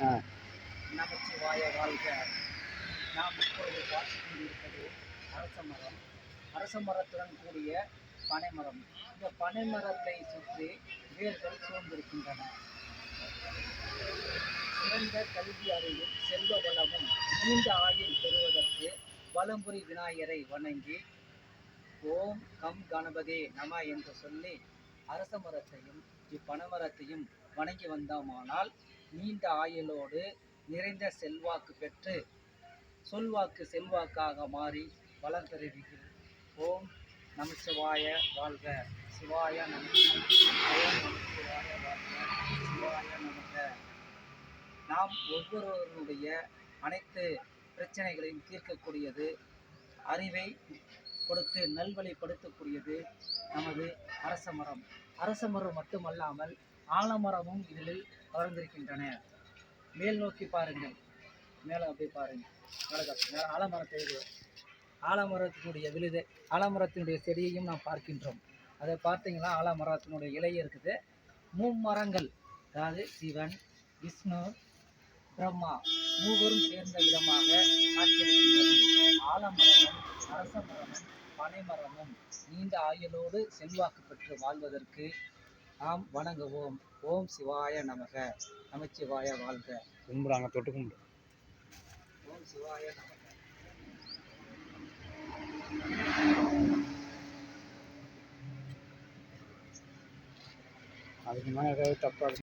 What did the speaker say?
நமச்சிவாய வாழ்க நாம் இப்பொழுது பார்த்து கொண்டிருப்பது அரச மரம் அரச மரத்துடன் கூடிய பனைமரம் இந்த பனைமரத்தை சுற்றி வேர்கள் சூழ்ந்திருக்கின்றன சிறந்த கல்வி அறிவும் செல்வ வளமும் நீண்ட ஆயுள் பெறுவதற்கு வலம்புரி விநாயகரை வணங்கி ஓம் கம் கணபதே நம என்று சொல்லி அரச மரத்தையும் இப்பனமரத்தையும் வணங்கி வந்தோமானால் நீண்ட ஆயுளோடு நிறைந்த செல்வாக்கு பெற்று சொல்வாக்கு செல்வாக்காக மாறி வளம் பெறுவீர்கள் ஓம் நமச்சிவாய வாழ்க. சிவாய நம சிவாய நமச்சிவாய வாழ்க. சிவாய நமக. நாம் ஒவ்வொருவருடைய அனைத்து பிரச்சனைகளையும் தீர்க்கக்கூடியது அறிவை கொடுத்து நல்வழிப்படுத்தக்கூடியது நமது அரச மரம் அரச மரம் மட்டுமல்லாமல் ஆலமரமும் இதில் வளர்ந்திருக்கின்றன மேல் நோக்கி பாருங்கள். மேலே அப்படியே பாருங்கள் மேலே மேலே ஆலமரத்தை இது. ஆலமரத்தினுடைய விழுது ஆலமரத்தினுடைய செடியையும் நாம் பார்க்கின்றோம். அதை பார்த்தீங்கன்னா ஆலமரத்தினுடைய இலை இருக்குது. மும்மரங்கள். அதாவது சிவன் விஷ்ணு பிரம்மா மூவரும் சேர்ந்த விதமாக ஆலமரம் அரச மரமும் பனைமரமும் நீண்ட ஆயுளோடு செல்வாக்கு பெற்று வாழ்வதற்கு நாம் வணங்குவோம். ஓம் சிவாய நமக. நமச்சிவாய வாழ்க. கும்பிடுறாங்க தொட்டு கும்பிடு. ஓம் சிவாய நமக. அதுக்கு மேலே ஏதாவது தப்பாக